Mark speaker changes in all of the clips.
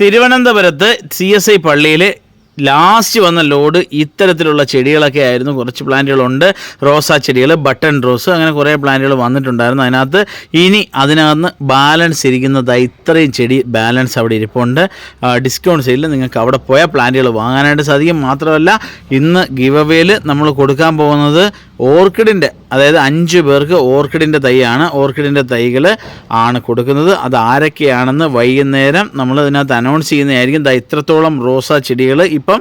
Speaker 1: തിരുവനന്തപുരത്ത് C S I പള്ളിയിൽ last വന്ന ലോഡ് ഇത്തരത്തിലുള്ള ചെടികളൊക്കെ ആയിരുന്നു. കുറച്ച് പ്ലാന്റുകളുണ്ട്. റോസാ ചെടികൾ ബട്ടൺ റോസ് അങ്ങനെ കുറേ പ്ലാന്റുകൾ വന്നിട്ടുണ്ടായിരുന്നു. അതിനകത്ത് ഇനി അതിനകത്ത് ബാലൻസ് ഇരിക്കുന്നത് ഇത്രയും ചെടി ബാലൻസ് അവിടെ ഇരിപ്പുണ്ട്. ഡിസ്കൗണ്ട് സെയിലിൽ നിങ്ങൾക്ക് അവിടെ പോയ പ്ലാന്റുകൾ വാങ്ങാനായിട്ട് സാധിക്കും. മാത്രമല്ല ഇന്ന് ഗിവ് അവേയിൽ നമ്മൾ കൊടുക്കാൻ പോകുന്നത് ഓർക്കിഡിന്റെ അതായത് അഞ്ച് പേർക്ക് ഓർക്കിഡിന്റെ തൈയാണ്. ഓർക്കിഡിന്റെ തൈകൾ ആണ് കൊടുക്കുന്നത്. അത് ആരൊക്കെയാണെന്ന് വൈകുന്നേരം നമ്മൾ ഇതിനകത്ത് അനൗൺസ് ചെയ്യുന്നതായിരിക്കും. ഇത്രത്തോളം റോസാ ചെടികൾ ഇപ്പം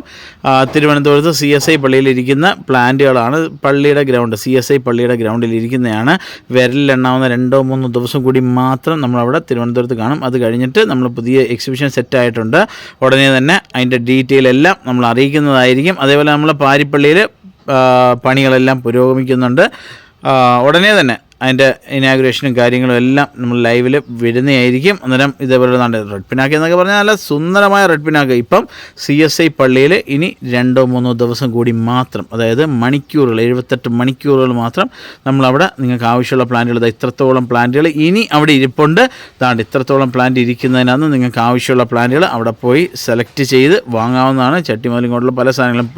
Speaker 1: തിരുവനന്തപുരത്ത് സി എസ് ഐ പള്ളിയിലിരിക്കുന്ന പ്ലാന്റുകളാണ് പള്ളിയുടെ ഗ്രൗണ്ട്. സി എസ് ഐ പള്ളിയുടെ ഗ്രൗണ്ടിൽ ഇരിക്കുന്നതാണ്. വിരലിലെണ്ണാവുന്ന രണ്ടോ മൂന്നോ ദിവസം കൂടി മാത്രം നമ്മളവിടെ തിരുവനന്തപുരത്ത് കാണും. അത് കഴിഞ്ഞിട്ട് നമ്മൾ പുതിയ എക്സിബിഷൻ സെറ്റ് ആയിട്ടുണ്ട്. ഉടനെ തന്നെ അതിന്റെ ഡീറ്റെയിൽ എല്ലാം നമ്മൾ അറിയിക്കുന്നതായിരിക്കും. അതേപോലെ നമ്മൾ പാരിപ്പള്ളിയിൽ പണികളെല്ലാം പുരോഗമിക്കുന്നുണ്ട്. ഉടനെ തന്നെ അതിന്റെ ഇനാഗുറേഷനും കാര്യങ്ങളും എല്ലാം നമ്മൾ ലൈവിൽ വരുന്നതായിരിക്കും അന്നേരം ഇതേപോലെ നല്ല റെഡ് പിനാക്ക് എന്നൊക്കെ പറഞ്ഞാൽ നല്ല സുന്ദരമായ റെഡ് പിനാക്ക് ഇപ്പം സി എസ് ഐ പള്ളിയിൽ ഇനി രണ്ടോ മൂന്നോ ദിവസം കൂടി മാത്രം അതായത് മണിക്കൂറുകൾ എഴുപത്തെട്ട് മണിക്കൂറുകൾ മാത്രം നമ്മളവിടെ നിങ്ങൾക്ക് ആവശ്യമുള്ള പ്ലാന്റുകൾ ഇത്രത്തോളം പ്ലാന്റുകൾ ഇനി അവിടെ ഇരിപ്പുണ്ട്. താണ്ട് ഇത്രത്തോളം പ്ലാന്റ് ഇരിക്കുന്നതിനകത്ത് നിങ്ങൾക്ക് ആവശ്യമുള്ള പ്ലാന്റുകൾ അവിടെ പോയി സെലക്ട് ചെയ്ത് വാങ്ങാവുന്നതാണ്. ചട്ടിമോലും കൊണ്ടുള്ള പല സാധനങ്ങളും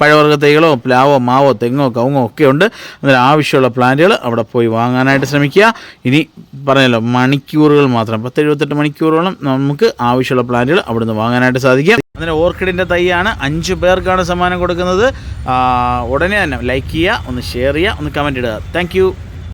Speaker 1: പഴവർഗ തൈകളോ പ്ലാവോ മാവോ തെങ്ങോ കവുങ്ങോ ഒക്കെ ഉണ്ട്. അന്നേരം ആവശ്യമുള്ള പ്ലാന്റുകൾ അവിടെ പോയി വാങ്ങാനായിട്ട് ശ്രമിക്കുക. ഇനി പറഞ്ഞല്ലോ മണിക്കൂറുകൾ മാത്രം. പത്ത് എഴുപത്തെട്ട് മണിക്കൂറോളം നമുക്ക് ആവശ്യമുള്ള പ്ലാന്റുകൾ അവിടുന്ന് വാങ്ങാനായിട്ട് സാധിക്കും. അങ്ങനെ ഓർക്കിഡിന്റെ തൈയാണ്. അഞ്ച് പേർക്കാണ് സമ്മാനം കൊടുക്കുന്നത്. ഉടനെ തന്നെ ലൈക്ക് ചെയ്യുക ഒന്ന് ഷെയർ ചെയ്യുക ഒന്ന് കമന്റ് ഇടുക. താങ്ക്